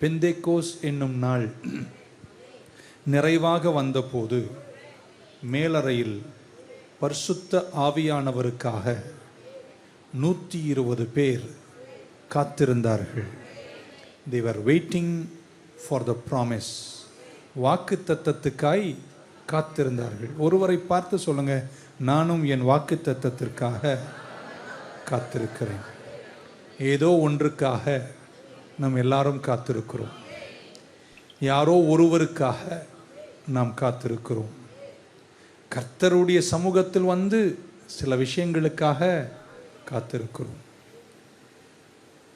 பெந்தேக்கோஸ் என்னும் நாள் நிறைவாக வந்தபோது மேலறையில் பரிசுத்த ஆவியானவருக்காக நூற்றி இருபது பேர் காத்திருந்தார்கள். தேவர் வெயிட்டிங் ஃபார் த ப்ராமிஸ் வாக்கு தத்தத்துக்காய் காத்திருந்தார்கள். ஒருவரை பார்த்து சொல்லுங்க நானும் என் வாக்கு தத்தத்திற்காக காத்திருக்கிறேன். ஏதோ ஒன்றுக்காக நாம் எல்லாரும் காத்திருக்கிறோம். யாரோ ஒருவருக்காக நாம் காத்திருக்கிறோம். கர்த்தருடைய சமூகத்தில் வந்து சில விஷயங்களுக்காக காத்திருக்கிறோம்.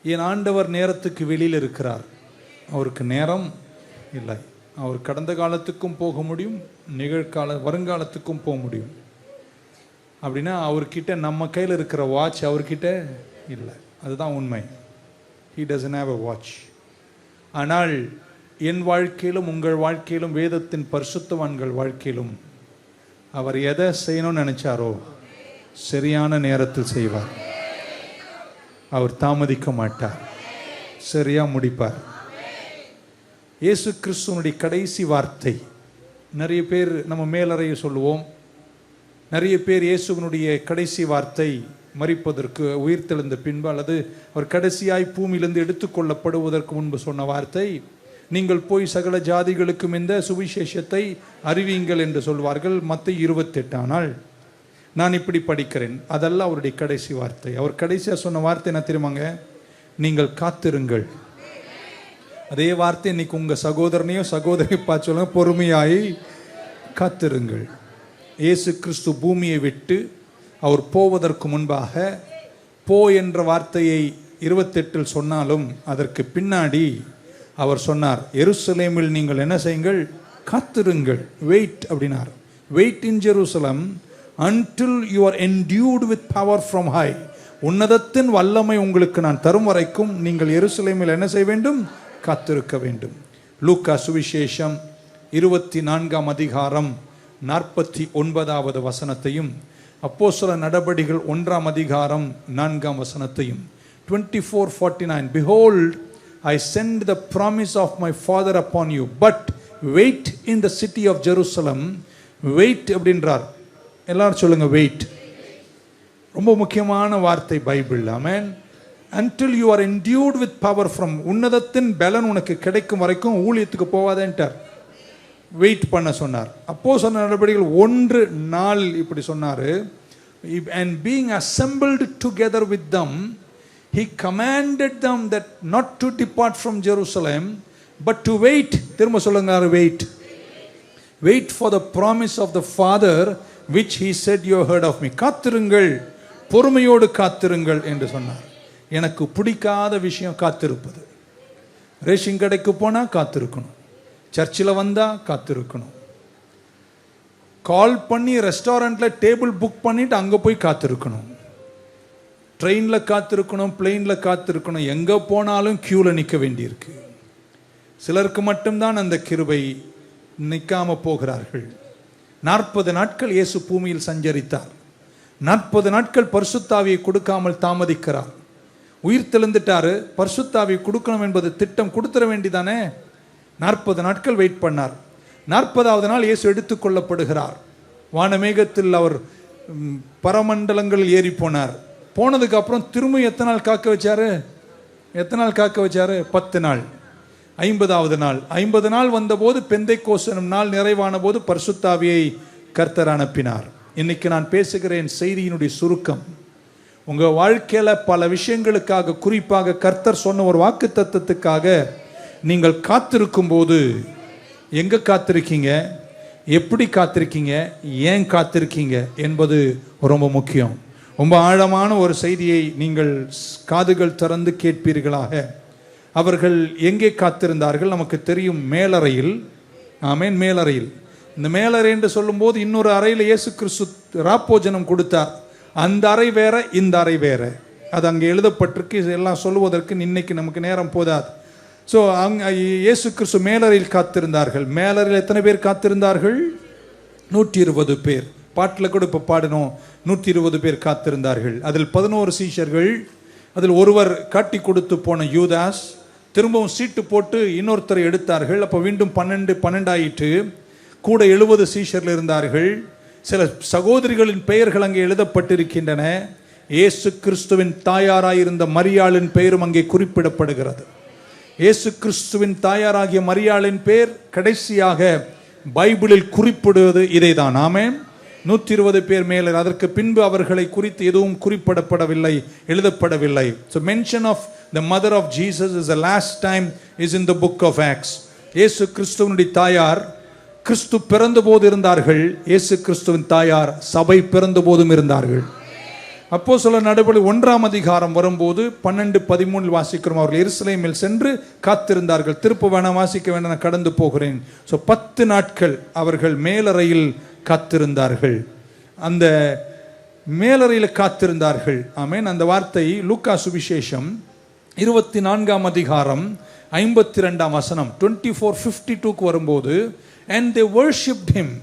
என் ஆண்டவர் நேரத்துக்கு வெளியில் இருக்கிறார். அவருக்கு நேரம் இல்லை. அவர் கடந்த காலத்துக்கும் போக முடியும் நிகழ்கால வருங்காலத்துக்கும் போக முடியும். அப்படின்னா அவர்கிட்ட நம்ம கையில் இருக்கிற வாட்ச் அவர்கிட்ட இல்லை. அதுதான் உண்மை. He doesn't have a watch ஆனால் என் வாழ்க்கையிலும் உங்கள் வாழ்க்கையிலும் வேதத்தின் பரிசுத்தவான்கள் வாழ்க்கையிலும் அவர் எதை செய்யணும்னு நினைச்சாரோ சரியான நேரத்தில் செய்வார். அவர் தாமதிக்க மாட்டார். சரியா முடிப்பார். இயேசு கிறிஸ்துவனுடைய கடைசி வார்த்தை. நிறைய பேர் நம்ம மேலறையை சொல்லுவோம். நிறைய பேர் இயேசுவனுடைய கடைசி வார்த்தை மறிப்பதற்கு உயிர்த்தெழுந்த பின்பு அல்லது அவர் கடைசியாய் பூமியிலிருந்து எடுத்துக்கொள்ளப்படுவதற்கு முன்பு சொன்ன வார்த்தை நீங்கள் போய் சகல ஜாதிகளுக்கும் இந்த சுவிசேஷத்தை அறிவியுங்கள் என்று சொல்வார்கள் மற்ற இருபத்தெட்டானால் நான் இப்படி படிக்கிறேன் அதெல்லாம் அவருடைய கடைசி வார்த்தை. அவர் கடைசியாக சொன்ன வார்த்தை என்ன தெரியுமாங்க? நீங்கள் காத்திருங்கள். அதே வார்த்தை இன்னைக்கு உங்கள் சகோதரனையோ சகோதரி பார்த்து சொல்லுங்க பொறுமையாய் காத்திருங்கள். இயேசு கிறிஸ்து பூமியை விட்டு அவர் போவதற்கு முன்பாக போ என்ற வார்த்தையை இருபத்தெட்டில் சொன்னாலும் அதற்கு பின்னாடி அவர் சொன்னார் எருசலேமில் நீங்கள் என்ன செய்யுங்கள்? காத்திருங்கள். வெயிட் அப்படின்னார். Wait in Jerusalem until you are with power from high உன்னதத்தின் வல்லமை உங்களுக்கு நான் தரும் வரைக்கும் நீங்கள் எருசலேமில் என்ன செய்ய வேண்டும்? காத்திருக்க வேண்டும். லூக்கா சுவிசேஷம் இருபத்தி நான்காம் அதிகாரம் நாற்பத்தி ஒன்பதாவது வசனத்தையும் அப்போ சில நடபடிகள் ஒன்றாம் அதிகாரம் நான்காம் வசனத்தையும் twenty four forty nine behold I sent the promise of my father upon you but wait in the city of Jerusalem wait அப்படின்றார். எல்லாரும் சொல்லுங்கள் வெயிட் ரொம்ப முக்கியமான வார்த்தை Bible amen. Until you are endued with power from உன்னதத்தின் பலன் உனக்கு கிடைக்கும் வரைக்கும் ஊழியத்துக்கு போவாதேன்ட்டார் வெயிட் பண்ண சொன்னார். அப்போது சொன்ன நடவடிக்கைகள் ஒன்று நாள் இப்படி சொன்னார். And being assembled together with them he commanded them that not to depart from Jerusalem but to wait திரும்ப சொல்லுங்க wait wait for the promise of the father which he said you heard of me காத்திருங்கள் பொறுமையோடு காத்திருங்கள் என்று சொன்னார். எனக்கு பிடிக்காத விஷயம் காத்திருப்பது. ரேஷன் கடைக்கு போனால் காத்திருக்கணும். சர்ச்சில் வந்தால் காத்திருக்கணும். கால் பண்ணி ரெஸ்டாரண்ட்டில் டேபிள் புக் பண்ணிட்டு அங்கே போய் காத்திருக்கணும். ட்ரெயினில் காத்திருக்கணும் பிளெயினில் காத்திருக்கணும் எங்கே போனாலும் க்யூவில் நிற்க வேண்டியிருக்கு. சிலருக்கு மட்டும்தான் அந்த கிருபை நிற்காம போகிறார்கள். நாற்பது நாட்கள் இயேசு பூமியில் சஞ்சரித்தார். நாற்பது நாட்கள் பர்சுத்தாவியை கொடுக்காமல் தாமதிக்கிறார். உயிர் தெளிந்துட்டாரு பரிசுத்தாவியை கொடுக்கணும் என்பது திட்டம் கொடுத்துட வேண்டிதானே? நாற்பது நாட்கள் வெயிட் பண்ணார். நாற்பதாவது நாள் இயேசு எடுத்துக்கொள்ளப்படுகிறார் வானமேகத்தில் அவர் பரமண்டலங்களில் ஏறி போனார். போனதுக்கு அப்புறம் திரும்ப எத்தனை நாள் காக்க வச்சாரு? எத்தனை நாள் காக்க வச்சாரு? பத்து நாள். ஐம்பதாவது நாள். ஐம்பது நாள் வந்தபோது பெந்தை கோசனம் நாள் நிறைவான போது பர்சுத்தாவியை கர்த்தர் அனுப்பினார். இன்னைக்கு நான் பேசுகிறேன் செய்தியினுடைய சுருக்கம். உங்கள் வாழ்க்கையில் பல விஷயங்களுக்காக குறிப்பாக கர்த்தர் சொன்ன ஒரு வாக்கு தத்துவத்துக்காக நீங்கள் காத்திருக்கும் போது எங்க காத்திருக்கீங்க? எப்படி காத்திருக்கீங்க? ஏன் காத்திருக்கீங்க? என்பது ரொம்ப முக்கியம். ரொம்ப ஆழமான ஒரு செய்தியை நீங்கள் காதுகள் திறந்து கேட்பீர்களாக. அவர்கள் எங்கே காத்திருந்தார்கள்? நமக்கு தெரியும் மேலறையில். ஆமேன் மேலறையில். இந்த மேலறை என்று சொல்லும்போது இன்னொரு அறையில் இயேசு கிறிஸ்து ராப்போஜனம் கொடுத்தார். அந்த அறை வேற இந்த அறை வேற. அது அங்கே எழுதப்பட்டிருக்கு. இதெல்லாம் சொல்லுவதற்கு இன்னைக்கு நமக்கு நேரம் போதாது. ஸோ அங்கே இயேசு கிறிஸ்து மேலறையில் காத்திருந்தார்கள். மேலறையில் எத்தனை பேர் காத்திருந்தார்கள்? நூற்றி இருபது பேர். பாட்டில் கூட இப்போ பாடினோம். நூற்றி இருபது பேர் காத்திருந்தார்கள். அதில் பதினோரு சீஷர்கள் அதில் ஒருவர் காட்டி கொடுத்து போன யூதாஸ் திரும்பவும் சீட்டு போட்டு இன்னொருத்தரை எடுத்தார்கள். அப்போ மீண்டும் பன்னெண்டு பன்னெண்டாயிட்டு கூட எழுபது சீஷர்கள் இருந்தார்கள். சில சகோதரிகளின் பெயர்கள் அங்கே எழுதப்பட்டிருக்கின்றன. இயேசு கிறிஸ்துவின் தாயாராயிருந்த மரியாளின் பெயரும் அங்கே குறிப்பிடப்படுகிறது. இயேசு கிறிஸ்துவின் தாயாராகிய மரியாளின் பேர் கடைசியாக பைபிளில் குறிப்பிடுவது இதைதான். ஆமே நூற்றி இருபது பேர் மேலே அதற்கு பின்பு அவர்களை குறித்து எதுவும் குறிப்பிடப்படவில்லை எழுதப்படவில்லை. So mention of the mother of Jesus is the last time is in the book of Acts இயேசு கிறிஸ்துவனுடைய தாயார் கிறிஸ்து பிறந்த போது இருந்தார்கள். இயேசு கிறிஸ்துவின் தாயார் சபை பிறந்த போதும் இருந்தார்கள். அப்போ சொல்ல நடுபடி ஒன்றாம் அதிகாரம் வரும்போது பன்னெண்டு பதிமூணில் வாசிக்கிறோம். அவர்கள் எருசலேமில் சென்று காத்திருந்தார்கள். திருப்ப வேணாம் வாசிக்க வேண்டாம் நான் கடந்து போகிறேன். ஸோ பத்து நாட்கள் அவர்கள் மேலறையில் காத்திருந்தார்கள். அந்த மேலறையில் காத்திருந்தார்கள். ஆமேன். அந்த வார்த்தை லூக்கா சுவிசேஷம் இருபத்தி நான்காம் அதிகாரம் ஐம்பத்தி ரெண்டாம் வசனம் டுவெண்ட்டி ஃபோர் ஃபிஃப்டி டூக்கு வரும்போது அண்ட் தே வர்ஷிப்ட் ஹிம்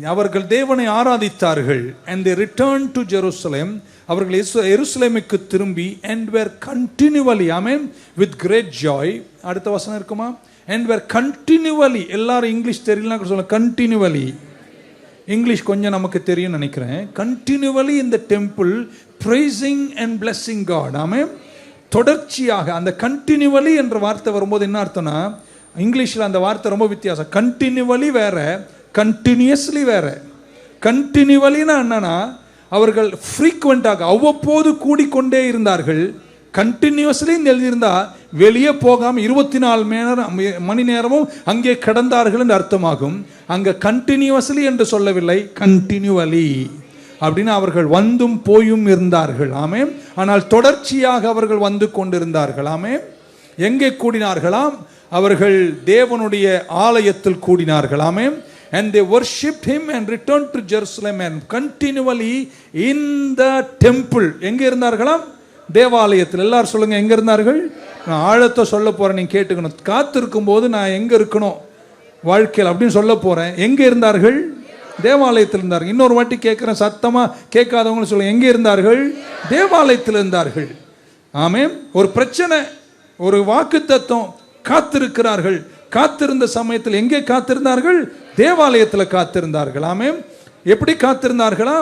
அவர்கள் தேவனை ஆராதித்தார்கள் and they return to Jerusalem அவர்கள் எருசலேமுக்கு திரும்பி and were continually amen with great joy அடுத்த வசனம் இருக்குமா? அண்ட் வேர் கண்டினியூவலி எல்லாரும் இங்கிலீஷ் தெரியலனா சொல்ல கண்டினியூவலி இங்கிலீஷ் கொஞ்சம் நமக்கு தெரியும் நினைக்கிறேன். கண்டினியூவலி இந்த temple praising and blessing God ஆமே தொடர்ச்சியாக அந்த கண்டினியூவலி என்ற வார்த்தை வரும்போது என்ன அர்த்தம்னா இங்கிலீஷில் அந்த வார்த்தை ரொம்ப வித்தியாசம். கண்டினியூவலி வேற கண்டினியூஸ்லி வேற. கண்டினியூவலினா என்னன்னா அவர்கள் ஃப்ரீக்வெண்ட்டாக அவ்வப்போது கூடிக்கொண்டே இருந்தார்கள். கண்டினியூஸ்லி எழுதியிருந்தா வெளியே போகாமல் இருபத்தி நாலு மணி நேரம் மணி நேரமும் அங்கே கிடந்தார்கள் என்று அர்த்தமாகும். அங்கே கண்டினியூஸ்லி என்று சொல்லவில்லை கண்டினியூவலி அப்படின்னு அவர்கள் வந்தும் போயும் இருந்தார்கள். ஆமே ஆனால் தொடர்ச்சியாக அவர்கள் வந்து கொண்டிருந்தார்கள். ஆமே எங்கே கூடினார்களாம்? அவர்கள் தேவனுடைய ஆலயத்தில் கூடினார்களாமே and they worshipped him and returned to Jerusalem and continually in the temple. எங்கே இருந்தார்களாம் தேவாலயத்தில். எல்லாரும் சொல்லுங்க எங்கே இருந்தார்கள்? நான் ஆழத்தை சொல்ல போகிறேன் நீ கேட்டுக்கணும். காத்திருக்கும் போது நான் எங்கே இருக்கணும்? வாழ்க்கையில் அப்படின்னு சொல்ல போகிறேன் எங்கே இருந்தார்கள்? தேவாலயத்தில் இருந்தார்கள். இன்னொரு வாட்டி கேட்குறேன் சத்தமாக கேட்காதவங்க சொல்ல எங்கே இருந்தார்கள்? தேவாலயத்தில் இருந்தார்கள். ஆமே ஒரு பிரச்சனை ஒரு வாக்கு தத்துவம் காத்திருக்கிறார்கள். காத்திருந்த சமயத்தில் எங்கே காத்திருந்தார்கள்? தேவாலயத்தில் காத்திருந்தார்களாமே எப்படி காத்திருந்தார்களா?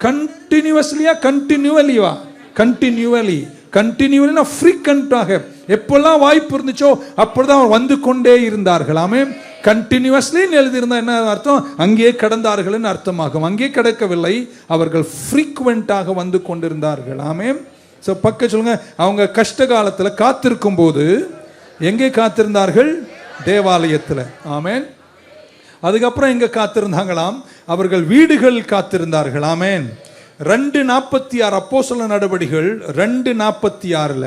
கண்டினியூவஸ்லியா கண்டினியூவலிவா கண்டினியூவலி கண்டினியூவலினா ஃப்ரீக்வெண்ட்டாக எப்பெல்லாம் வாய்ப்பு இருந்துச்சோ அப்பொழுது வந்து கொண்டே இருந்தார்கள். ஆமே கண்டினியூவஸ்லி எழுதியிருந்தா என்ன அர்த்தம்? அங்கே கடந்தார்கள்னு அர்த்தமாகும். அங்கே கிடக்கவில்லை. அவர்கள் ஃப்ரீக்வெண்ட்டாக வந்து கொண்டிருந்தார்கள். ஆமே ஸோ பக்க சொல்லுங்க. அவங்க கஷ்ட காலத்தில் காத்திருக்கும் போது எங்கே காத்திருந்தார்கள்? தேவாலயத்தில். ஆமேன். அதுக்கப்புறம் எங்க காத்திருந்தாங்களாம்? அவர்கள் வீடுகள் காத்திருந்தார்கள். ரெண்டு நாற்பத்தி ஆறு அப்போ சொல்ல நடவடிகள் ரெண்டு நாற்பத்தி ஆறுல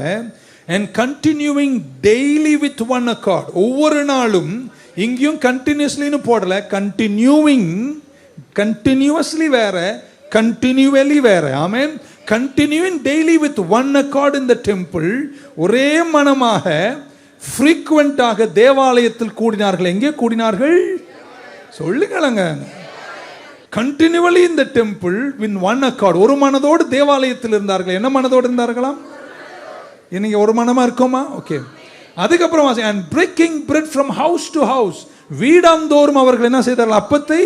and continuing daily with one accord ஒவ்வொரு நாளும் இங்கேயும் கண்டினியூஸ்லின்னு போடல கண்டினியூவிங் கண்டினியூவஸ்லி வேற கண்டினியூவலி வேற. ஆமேன். Continuing daily with one accord இந்த டெம்பிள் ஒரே மனமாக ஃப்ரீக்வெண்ட்டாக தேவாலயத்தில் கூடினார்கள். எங்கே கூடினார்கள்? சொல்லுங்களங்க. கண்டினியூவலி இந்த டெம்பிள் வின் ஒன் அக்கார்ட் ஒரு மனதோடு தேவாலயத்தில் இருந்தார்கள்? என்ன மனதோடு இருந்தார்களாம்? இன்னைக்கு ஒரு மனமா இருக்கோமா? ஓகே அதுக்கப்புறம் and breaking bread from house to house வீடாந்தோறும் அவர்கள் என்ன செய்தார்கள்? அப்பத்தை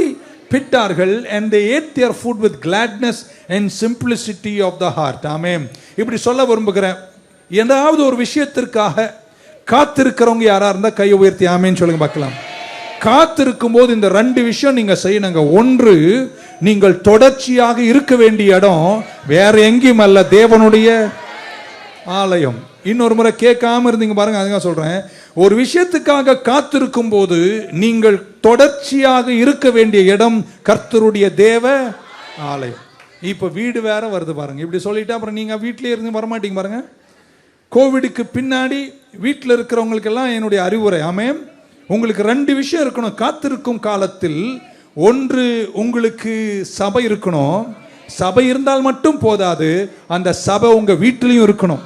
பிட்டார்கள் and they ate their food with gladness and simplicity of the heart ஆமே இப்படி சொல்ல விரும்புகிறேன். ஏதாவது ஒரு விஷயத்திற்காக காத்திருக்கிறவங்க யாராக இருந்தால் கையை உயர்த்தி ஆமேன்னு சொல்லுங்க பார்க்கலாம். காத்திருக்கும் போது இந்த ரெண்டு விஷயம் நீங்க செய்யணுங்க. ஒன்று நீங்கள் தொடர்ச்சியாக இருக்க வேண்டிய இடம் வேற எங்கேயும் அல்ல தேவனுடைய ஆலயம். இன்னொரு முறை கேட்காம இருந்தீங்க பாருங்க அதுங்க சொல்றேன். ஒரு விஷயத்துக்காக காத்திருக்கும் போது நீங்கள் தொடர்ச்சியாக இருக்க வேண்டிய இடம் கர்த்தருடைய தேவ ஆலயம். இப்போ வீடு வேற வருது பாருங்க. இப்படி சொல்லிட்டு அப்புறம் நீங்க வீட்டிலே இருந்து வரமாட்டீங்க பாருங்க. கோவிடுக்கு பின்னாடி வீட்டில் இருக்கிறவங்களுக்கெல்லாம் என்னுடைய அறிவுரை. ஆமென் உங்களுக்கு ரெண்டு விஷயம் இருக்கணும். காத்திருக்கும் காலத்தில் ஒன்று உங்களுக்கு சபை இருக்கணும். சபை இருந்தால் மட்டும் போதாது. அந்த சபை உங்க வீட்டிலையும் இருக்கணும்.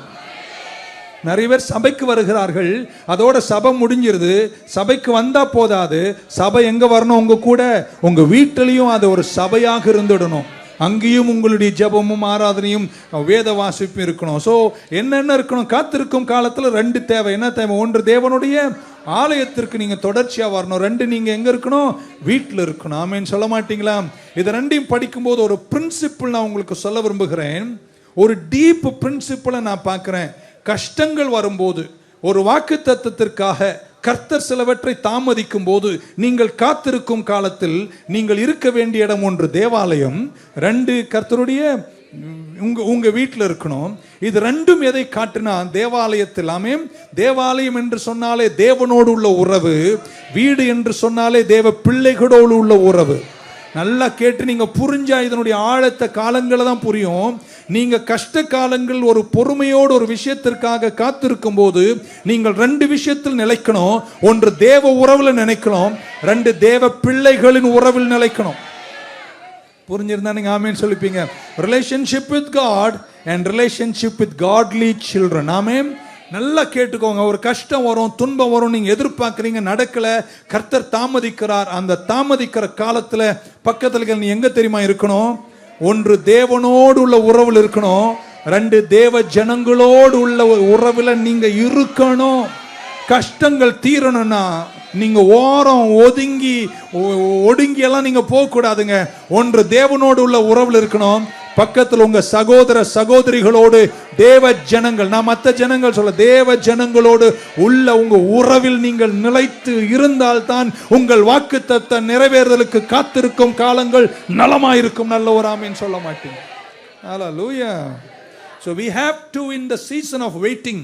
நிறைய பேர் சபைக்கு வருகிறார்கள். அதோட சபை முடிஞ்சிருது. சபைக்கு வந்தா போதாது. சபை எங்க வரணும் உங்க கூட? உங்க வீட்டிலையும் அது ஒரு சபையாக இருந்துடணும். அங்கேயும் உங்களுடைய ஜெபமும் ஆராதனையும் வேத வாசிப்பும் இருக்கணும். ஸோ என்னென்ன இருக்கணும்? காத்திருக்கும் காலத்தில் ரெண்டு தேவை. என்ன தேவை? ஒன்று தேவனுடைய ஆலயத்திற்கு நீங்க தொடர்ச்சியா வரணும். ரெண்டு நீங்க எங்க இருக்கணும்? வீட்டில் இருக்கணும். ஆமேன்னு சொல்ல மாட்டீங்களா? இதை ரெண்டையும் படிக்கும்போது ஒரு பிரின்சிபிள் நான் உங்களுக்கு சொல்ல விரும்புகிறேன். ஒரு டீப் பிரின்சிபிளை நான் பார்க்குறேன். கஷ்டங்கள் வரும்போது ஒரு வாக்கு தத்துவத்திற்காக கர்த்தர் சிலவற்றை தாமதிக்கும் போது நீங்கள் காத்திருக்கும் காலத்தில் நீங்கள் இருக்க வேண்டிய இடம் ஒன்று தேவாலயம். ரெண்டு கர்த்தருடைய உங்க உங்க வீட்டில் இருக்கணும். இது ரெண்டும் எதை காட்டினா தேவாலயத்தில் தேவாலயம் என்று சொன்னாலே தேவனோடு உள்ள உறவு வீடு என்று சொன்னாலே தேவ பிள்ளைகளோடு உள்ள உறவு. நல்லா கேட்டு நீங்க புரிஞ்சா இதனுடைய ஆழத்த காலங்களை தான் புரியும். நீங்க கஷ்ட காலங்கள் ஒரு பொறுமையோடு ஒரு விஷயத்திற்காக காத்திருக்கும் போது நீங்கள் ரெண்டு விஷயத்தில் நிலைக்கணும். ஒன்று தேவ உறவுல நினைக்கணும். ரெண்டு தேவ பிள்ளைகளின் உறவில் நிலைக்கணும். புரிஞ்சிருந்தா நீங்க ஆமேன்னு சொல்லிப்பீங்க. Relationship with God and relationship with godly children ஆமே நல்லா கேட்டுக்கோங்க. ஒரு கஷ்டம் வரும் துன்பம் வரும் நீங்க எதிர்பார்க்குறீங்க நடக்கல கர்த்தர் தாமதிக்கிறார். அந்த தாமதிக்கிற காலத்துல பக்கத்துல நீ எங்க தெரியுமா இருக்கணும்? ஒன்று தேவனோடு உள்ள உறவில் இருக்கணும் ரெண்டு தேவ ஜனங்களோடு உள்ள உறவில் நீங்க இருக்கணும். கஷ்டங்கள் தீரணும்னா நீங்க ஓரம் ஒதுங்கி ஒ- ஒடுங்கி எல்லாம் நீங்க போக கூடாதுங்க ஒன்று தேவனோடு உள்ள உறவில் இருக்கணும் பக்கத்தில் உங்க சகோதர சகோதரிகளோடு தேவ ஜனங்கள் நான் மற்ற ஜனங்கள் சொல்ல தேவ ஜனங்களோடு உள்ள உங்க உறவில் நீங்கள் நிலைத்து இருந்தால்தான் உங்கள் வாக்கு நிறைவேறுதலுக்கு காத்திருக்கும் காலங்கள் நலமாயிருக்கும். நல்ல ஒரு ஆமைன்னு சொல்ல மாட்டீங்க. ஹலோ லூயா so we have to in the season of waiting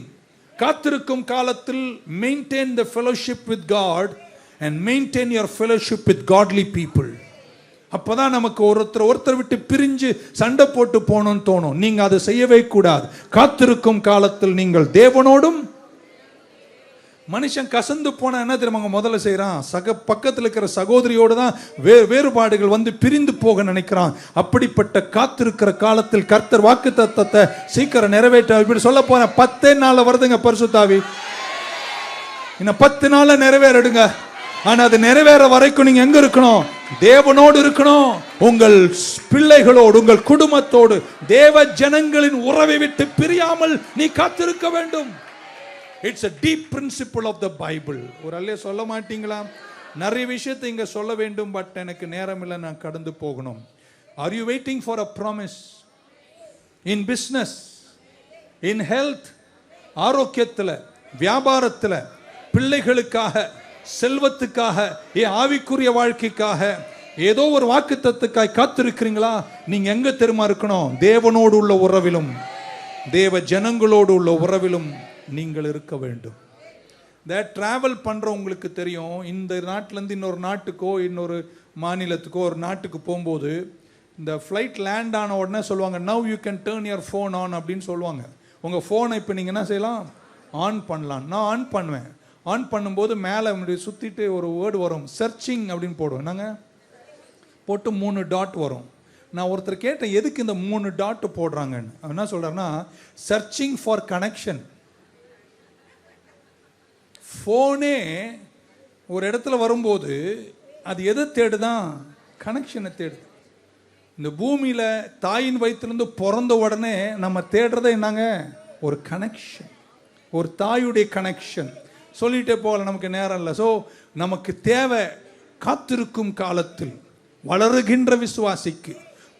காத்திருக்கும் காலத்தில் maintain the fellowship with God and maintain your fellowship with godly people அப்போதான் நமக்கு ஒருத்தர் ஒருத்தர் விட்டு பிரிஞ்சு சண்டை போட்டு போகணும்னு தோணும். நீங்கள் அதை செய்யவே கூடாது. காத்திருக்கும் காலத்தில் நீங்கள் தேவனோடும் மனுஷன் கசந்து போனால் என்ன தெரியுமாங்க முதல்ல செய்கிறான் சக பக்கத்தில் இருக்கிற சகோதரியோடு தான் வே வேறுபாடுகள் வந்து பிரிந்து போக நினைக்கிறான். அப்படிப்பட்ட காத்திருக்கிற காலத்தில் கர்த்தர் வாக்கு தத்தத்தை சீக்கிரம் நிறைவேற்ற இப்படி சொல்ல போகிறேன் பத்தே நாளில் வருதுங்க பரிசுத்தாவி. இன்னும் பத்து நாளில் நிறைவேறிடுங்க. ஆனா அது நிறைவேற வரைக்கும் நீங்க எங்க இருக்கணும்? தேவனோடு இருக்கணும். உங்கள் பிள்ளைகளோடு உங்கள் குடும்பத்தோடு தேவ ஜனங்களின் உறவை விட்டு பிரியாமல் நீ காத்திருக்க வேண்டும். It's a deep principle of the Bible ஒரு அல்லே சொல்ல மாட்டீங்களா? நிறைய விஷயத்தை இங்க சொல்ல வேண்டும் பட் எனக்கு நேரம் இல்லை நான் கடந்து போகணும். Are you waiting for a promise in business in health ஆரோக்கியத்தில் வியாபாரத்தில் பிள்ளைகளுக்காக செல்வத்துக்காக ஏ ஆவிக்குரிய வாழ்க்கைக்காக ஏதோ ஒரு வாக்குத்தத்துக்காய் காத்திருக்கிறீங்களா? நீங்க எங்க தெரியுமா இருக்கணும்? தேவனோடு உள்ள உறவிலும் தேவ ஜனங்களோடு உள்ள உறவிலும் நீங்கள் இருக்க வேண்டும். இந்த டிராவல் பண்ணுறவங்களுக்கு தெரியும் இந்த நாட்டிலேருந்து இன்னொரு நாட்டுக்கோ இன்னொரு மாநிலத்துக்கோ ஒரு நாட்டுக்கு போகும்போது இந்த ஃப்ளைட் லேண்ட் ஆன உடனே சொல்லுவாங்க now you can turn your phone on அப்படின்னு சொல்லுவாங்க. உங்கள் ஃபோனை இப்போ நீங்கள் என்ன செய்யலாம்? ஆன் பண்ணலாம். நான் ஆன் பண்ணுவேன். ஆன் பண்ணும்போது மேலே இப்படி சுற்றிட்டு ஒரு வேர்டு வரும். சர்ச்சிங் அப்படின்னு போடுவோம். நாங்கள் போட்டு மூணு டாட் வரும். நான் ஒருத்தர் கேட்டேன் எதுக்கு இந்த மூணு டாட் போடுறாங்கன்னு? என்ன சொல்கிறேன்னா சர்ச்சிங் ஃபார் கனெக்ஷன் ஃபோனே ஒரு இடத்துல வரும்போது அது எதை தேடுதான் கனெக்ஷனை தேடுது. இந்த பூமியில் தாயின் வயிற்றுலேருந்து பிறந்த உடனே நம்ம தேடுறத என்னங்க? ஒரு கனெக்ஷன் ஒரு தாயுடைய கனெக்ஷன் சொல்லிட்டே போகல நமக்கு நேரம் இல்லை. ஸோ நமக்கு தேவை காத்திருக்கும் காலத்தில் வளருகின்ற விசுவாசிக்கு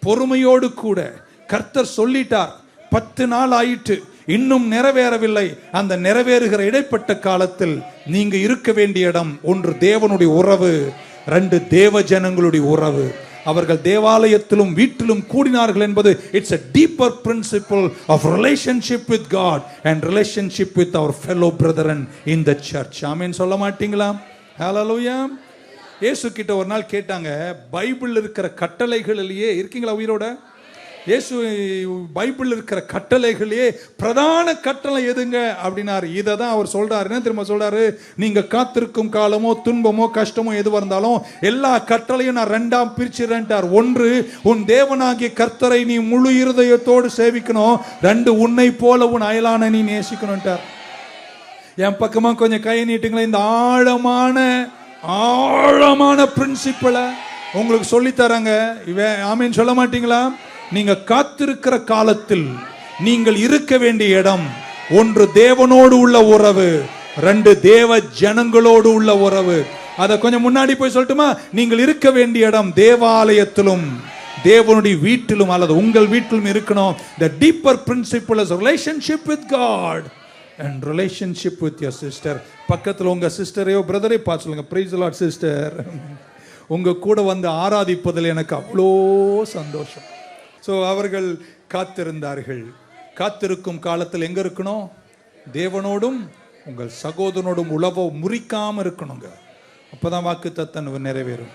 பொறுமையோடு கூட கர்த்தர் சொல்லிட்டார் பத்து நாள் ஆயிட்டு இன்னும் நிறைவேறவில்லை. அந்த நிறைவேறுகிற இடைப்பட்ட காலத்தில் நீங்க இருக்க வேண்டிய இடம் ஒன்று தேவனுடைய உறவு ரெண்டு தேவ ஜனங்களுடைய உறவு. அவர்கள் தேவாலயத்திலும் வீட்டிலும் கூடினார்கள் என்பது it's a deeper principle of relationship with God and relationship with our fellow brethren in the church ஆமீன் சொல்ல மாட்டீங்களா ஹலோயா ஏசு கிட்ட ஒரு நாள் கேட்டாங்க பைபிள் இருக்கிற கட்டளைகளிலேயே இருக்கீங்களா உயிரோட இயேசு பைபிள் இருக்கிற கட்டளைகளே பிரதான கட்டளை எதுங்க? அப்படின்னாரு. இதை தான் அவர் சொல்றாரு. என்ன திரும்ப சொல்றாரு? நீங்க காத்திருக்கும் காலமோ துன்பமோ கஷ்டமோ எதுவாக இருந்தாலும் எல்லா கட்டளையும் நான் ரெண்டாம் பிரிச்சிடன்ட்டார் ஒன்று உன் தேவனாகிய கர்த்தரை நீ முழு இருதயத்தோடு சேவிக்கணும். ரெண்டு உன்னை போல உன் அயலான நீ நேசிக்கணும்ட்டார். என் பக்கமா கொஞ்சம் கை நீட்டுங்களேன். இந்த ஆழமான ஆழமான பிரின்சிப்பலை உங்களுக்கு சொல்லித்தராங்க. இவன் ஆமேன்னு சொல்ல மாட்டீங்களா? நீங்க காத்திருக்கிற காலத்தில் நீங்கள் இருக்க வேண்டிய இடம் ஒன்று தேவனோடு உள்ள உறவு ரெண்டு தேவ ஜனங்களோடு உள்ள உறவு. அதை கொஞ்சம் முன்னாடி போய் சொல்லட்டுமா? நீங்கள் இருக்க வேண்டிய இடம் தேவாலயத்திலும் தேவனுடைய வீட்டிலும் அல்லது உங்கள் வீட்டிலும் இருக்கணும். The deeper principle is relationship with God and relationship with your sister பக்கத்தில் உங்கள் சிஸ்டரையோ பிரதரை பார்த்து சொல்லுங்க பிரைஸ் லாட் சிஸ்டர் உங்கள் கூட வந்து ஆராதிப்பதில் எனக்கு அவ்வளோ சந்தோஷம். ஸோ அவர்கள் காத்திருந்தார்கள். காத்திருக்கும் காலத்தில் எங்க இருக்கணும்? தேவனோடும் உங்கள் சகோதரனோடும் உழவோ முறிக்காம இருக்கணுங்க. அப்போதான் வாக்கு தத்தன் நிறைவேறும்.